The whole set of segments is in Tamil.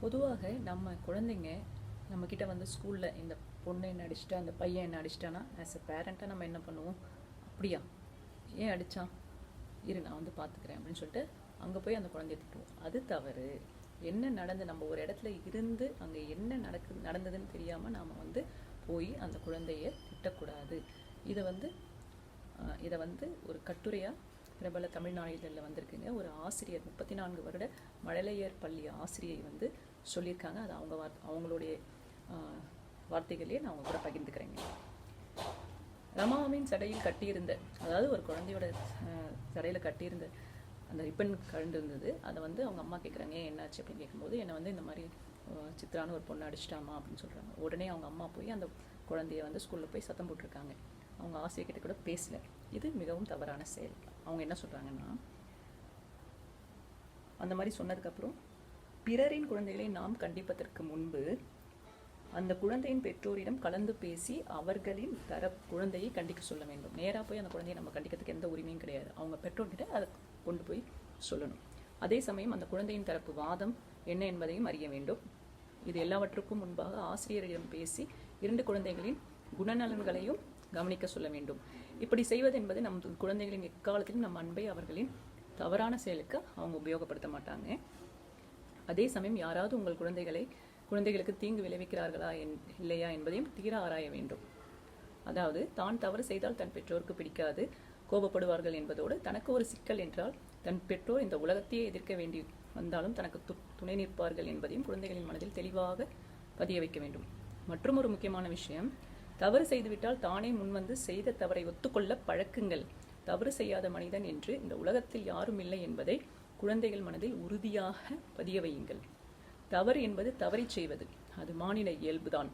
பொதுவாக நம்ம குழந்தைங்க நம்மக்கிட்ட வந்து ஸ்கூலில் இந்த பொண்ணு என்ன அடிச்சிட்டா அந்த பையன் என்ன அடிச்சிட்டானா ஆஸ் அ பேரண்ட்டாக நம்ம என்ன பண்ணுவோம்? அப்படியா? ஏன் அடித்தான் இரு நான் வந்து பார்த்துக்கிறேன் அப்படின்னு சொல்லிட்டு அங்கே போய் அந்த குழந்தைய திட்டுவோம். அது தவறு. என்ன நடந்து நம்ம ஒரு இடத்துல இருந்து அங்கே என்ன நடக்கு நடந்ததுன்னு தெரியாமல் நாம் வந்து போய் அந்த குழந்தைய திட்டக்கூடாது. இதை வந்து இதை வந்து ஒரு கட்டுரையாக பிரபல தமிழ்நாடுகளில் வந்திருக்குங்க. ஒரு ஆசிரியர் முப்பத்தி நான்கு வருட மழலையர் பள்ளி ஆசிரியை வந்து சொல்லியிருக்காங்க. அது அவங்க வார்த்தை அவங்களுடைய வார்த்தைகளையே நான் அவங்க கூட பகிர்ந்துக்கிறேங்க. ரமாவின் சடையில் கட்டியிருந்த அதாவது ஒரு குழந்தையோட சடையில் சடையில கட்டியிருந்த அந்த ரிப்பன் கழண்டிருந்தது அதை வந்து அவங்க அம்மா கேட்குறாங்க ஏன் என்னாச்சு? அப்படின்னு கேட்கும்போது என்னை வந்து இந்த மாதிரி சித்ரான்னு ஒரு பொண்ணு அடிச்சிட்டாமா அப்படின்னு சொல்கிறாங்க உடனே அவங்க அம்மா போய் அந்த குழந்தைய வந்து ஸ்கூலில் போய் சத்தம் போட்டிருக்காங்க. அவங்க ஆசிரியர்கிட்ட கூட பேசல. இது மிகவும் தவறான செயல். அவங்க என்ன சொல்கிறாங்கன்னா அந்த மாதிரி சொன்னதுக்கப்புறம் பிறரின் குழந்தைகளை நாம் கண்டிப்பதற்கு முன்பு அந்த குழந்தையின் பெற்றோரிடம் கலந்து பேசி அவர்களின் தர குழந்தையை கண்டிக்க சொல்ல வேண்டும். நேராக போய் அந்த குழந்தையை நம்ம கண்டிக்கிறதுக்கு எந்த உரிமையும் கிடையாது. அவங்க பெற்றோர்கிட்ட அதை கொண்டு போய் சொல்லணும். அதே சமயம் அந்த குழந்தையின் தரப்பு வாதம் என்ன என்பதையும் அறிய வேண்டும். இது எல்லாவற்றுக்கும் முன்பாக ஆசிரியரிடம் பேசி இரண்டு குழந்தைகளின் குணநலன்களையும் கவனிக்க சொல்ல வேண்டும். இப்படி செய்வது என்பது நம் குழந்தைகளின் எக்காலத்திலும் நம் அன்பை அவர்களின் தவறான செயலுக்கு அவங்க உபயோகப்படுத்த மாட்டாங்க. அதே சமயம் யாராவது உங்கள் குழந்தைகளை குழந்தைகளுக்கு தீங்கு விளைவிக்கிறார்களா என் இல்லையா என்பதையும் தீர ஆராய வேண்டும். அதாவது தான் தவறு செய்தால் தன் பெற்றோருக்கு பிடிக்காது கோபப்படுவார்கள் என்பதோடு தனக்கு ஒரு சிக்கல் என்றால் தன் பெற்றோர் இந்த உலகத்தையே எதிர்க்க வேண்டி வந்தாலும் தனக்கு து- துணை நிற்பார்கள் என்பதையும் குழந்தைகளின் மனதில் தெளிவாக பதிய வைக்க வேண்டும். மற்றும் ஒரு முக்கியமான விஷயம் தவறு செய்துவிட்டால் தானே முன்வந்து செய்த தவறை ஒத்துக்கொள்ள பழக்குங்கள். தவறு செய்யாத மனிதன் என்று இந்த உலகத்தில் யாரும் இல்லை என்பதை குழந்தைகள் மனதில் உறுதியாக பதிய வையுங்கள். தவறு என்பது தவறி செய்வது. அது மாநில இயல்புதான்.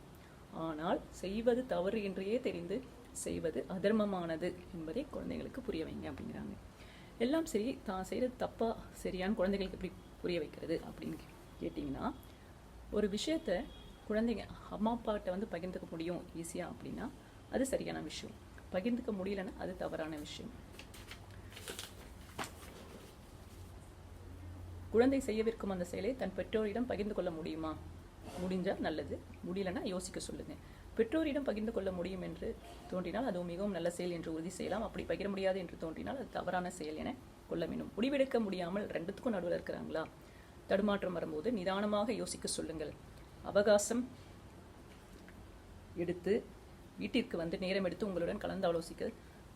ஆனால் செய்வது தவறு என்றே தெரிந்து செய்வது அதர்மமானது என்பதை குழந்தைகளுக்கு புரிய வைங்க அப்படிங்கிறாங்க. எல்லாம் சரி தான் செய்கிறது தப்பா சரியான்னு குழந்தைகளுக்கு எப்படி புரிய வைக்கிறது அப்படின்னு கே- கேட்டிங்கன்னா ஒரு விஷயத்த குழந்தைங்க அம்மா அப்பாட்ட வந்து பகிர்ந்துக்க முடியும் ஈஸியாக அப்படின்னா அது சரியான விஷயம். பகிர்ந்துக்க முடியலன்னா அது தவறான விஷயம். குழந்தை செய்யவிருக்கும் அந்த செயலை தன் பெற்றோரிடம் பகிர்ந்து கொள்ள முடியுமா? முடிஞ்சால் நல்லது. முடியலன்னா யோசிக்க சொல்லுங்க. பெற்றோரிடம் பகிர்ந்து கொள்ள முடியும் என்று தோன்றினால் அது மிகவும் நல்ல செயல் என்று உறுதி செய்யலாம். அப்படி பகிர முடியாது என்று தோன்றினால் அது தவறான செயல் என கொள்ள வேண்டும். முடிவெடுக்க முடியாமல் ரெண்டுத்துக்கும் நடுவில் இருக்கிறாங்களா? தடுமாற்றம் வரும்போது நிதானமாக யோசிக்க சொல்லுங்கள். அவகாசம் எடுத்து வீட்டிற்கு வந்து நேரம் எடுத்து உங்களுடன் கலந்து ஆலோசிக்க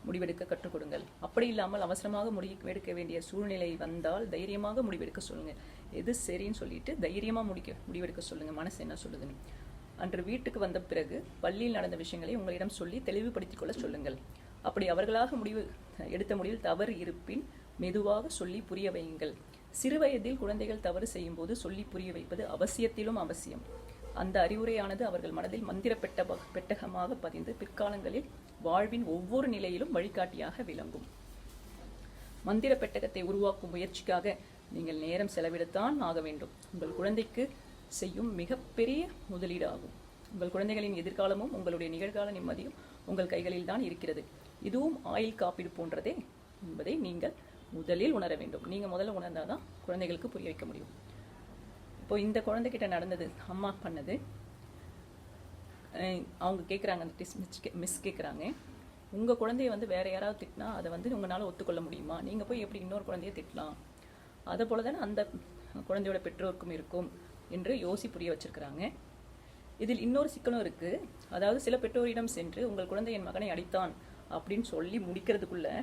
முடிவெடுக்க கற்றுக் கொடுங்கள் அப்படி இல்லாமல் அவசரமாக முடிவெடுக்க வேண்டிய சூழ்நிலை வந்தால் தைரியமாக முடிவெடுக்க சொல்லுங்க. எது சரின்னு சொல்லிட்டு தைரியமா முடிக்க முடிவெடுக்க சொல்லுங்க. மனசு என்ன சொல்லுதுன்னு. அன்று வீட்டுக்கு வந்த பிறகு பள்ளியில் நடந்த விஷயங்களை உங்களிடம் சொல்லி தெளிவுபடுத்திக் கொள்ள சொல்லுங்கள். அப்படி அவர்களாக முடிவு எடுத்த முடிவில் தவறு இருப்பின் மெதுவாக சொல்லி புரிய வையுங்கள். சிறுவயதில் குழந்தைகள் தவறு செய்யும் போது சொல்லி புரிய வைப்பது அவசியத்திலும் அவசியம். அந்த அறிவுரையானது அவர்கள் மனதில் மந்திர பெட்ட பெட்டகமாக பதிந்து பிற்காலங்களில் வாழ்வின் ஒவ்வொரு நிலையிலும் வழிகாட்டியாக விளங்கும். மந்திர பெட்டகத்தை உருவாக்கும் முயற்சிக்காக நீங்கள் நேரம் செலவிடத்தான் ஆக வேண்டும். உங்கள் குழந்தைக்கு செய்யும் மிகப்பெரிய முதலீடாகும். உங்கள் குழந்தைகளின் எதிர்காலமும் உங்களுடைய நிகழ்கால நிம்மதியும் உங்கள் கைகளில் தான் இருக்கிறது. இதுவும் ஆயுள் காப்பீடு போன்றதே என்பதை நீங்கள் முதலில் உணர வேண்டும். நீங்கள் முதல்ல உணர்ந்தாதான் குழந்தைகளுக்கு புரிய வைக்க முடியும். இப்போ இந்த குழந்தைகிட்ட நடந்தது அம்மா பண்ணது அவங்க கேட்குறாங்க அந்த டிஸ் மிஸ் மிஸ் கேட்குறாங்க உங்கள் குழந்தைய வந்து வேறு யாராவது திட்டினா அதை வந்து உங்களால் ஒத்துக்கொள்ள முடியுமா? நீங்கள் போய் எப்படி இன்னொரு குழந்தைய திட்டலாம்? அதை போல தானே அந்த குழந்தையோட பெற்றோருக்கும் இருக்கும் என்று யோசி புரிய வச்சுருக்கிறாங்க. இதில் இன்னொரு சிக்கலும் இருக்குது அதாவது சில பெற்றோரிடம் சென்று உங்கள் குழந்தை என் மகனை அடித்தான் அப்படின்னு சொல்லி முடிக்கிறதுக்குள்ளே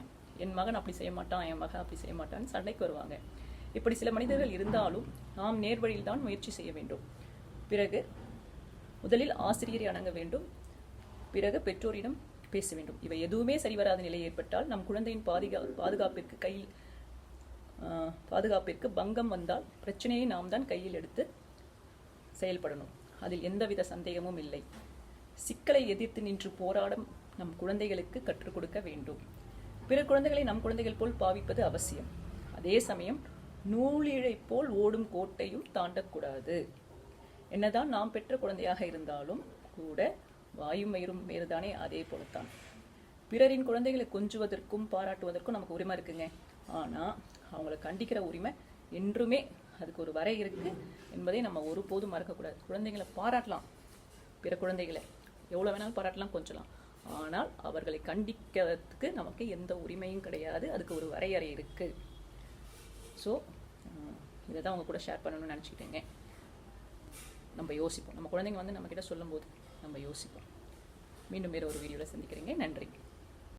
என் மகன் அப்படி செய்ய மாட்டான் என் மகன் அப்படி செய்ய மாட்டான்னு சண்டைக்கு வருவாங்க. இப்படி சில மனிதர்கள் இருந்தாலும் நாம் நேர்வழியில் தான் முயற்சி செய்ய வேண்டும். பிறகு முதலில் ஆசிரியரை அணங்க வேண்டும். பிறகு பெற்றோரிடம் பேச வேண்டும். இவை எதுவுமே சரிவராத நிலை ஏற்பட்டால் நம் குழந்தையின் பாதுகா பாதுகாப்பிற்கு கையில் பாதுகாப்பிற்கு பங்கம் வந்தால் பிரச்சனையை நாம் தான் கையில் எடுத்து செயல்படணும். அதில் எந்தவித சந்தேகமும் இல்லை. சிக்கலை எதிர்த்து நின்று போராடும் நம் குழந்தைகளுக்கு கற்றுக் கொடுக்க வேண்டும். பிற குழந்தைகளை நம் குழந்தைகள் போல் பாவிப்பது அவசியம். அதே சமயம் நூலிழை போல் ஓடும் கோட்டையும் தாண்டக்கூடாது. என்னதான் நாம் பெற்ற குழந்தையாக இருந்தாலும் கூட வாயும் மயிரும் வேறுதானே? அதே போலத்தான். பிறரின் குழந்தைகளை கொஞ்சுவதற்கும் பாராட்டுவதற்கும் நமக்கு உரிமை இருக்குங்க. ஆனால் அவங்கள கண்டிக்கிற உரிமை என்றுமே அதுக்கு ஒரு வரை இருக்குது என்பதை நம்ம ஒருபோதும் மறக்கக்கூடாது. குழந்தைங்களை பாராட்டலாம். பிற குழந்தைகளை எவ்வளோ வேணாலும் பாராட்டலாம் கொஞ்சலாம். ஆனால் அவர்களை கண்டிக்கிறதுக்கு நமக்கு எந்த உரிமையும் கிடையாது. அதுக்கு ஒரு வரையறை இருக்குது ஸோ இதை தான் அவங்க கூட ஷேர் பண்ணணும்னு நினச்சிக்கிட்டேங்க. நம்ம யோசிப்போம். நம்ம குழந்தைங்க வந்து நம்மக்கிட்ட சொல்லும்போது நம்ம யோசிப்போம். மீண்டும் வேறு ஒரு வீடியோவில் சந்திக்கிறீங்க. நன்றி.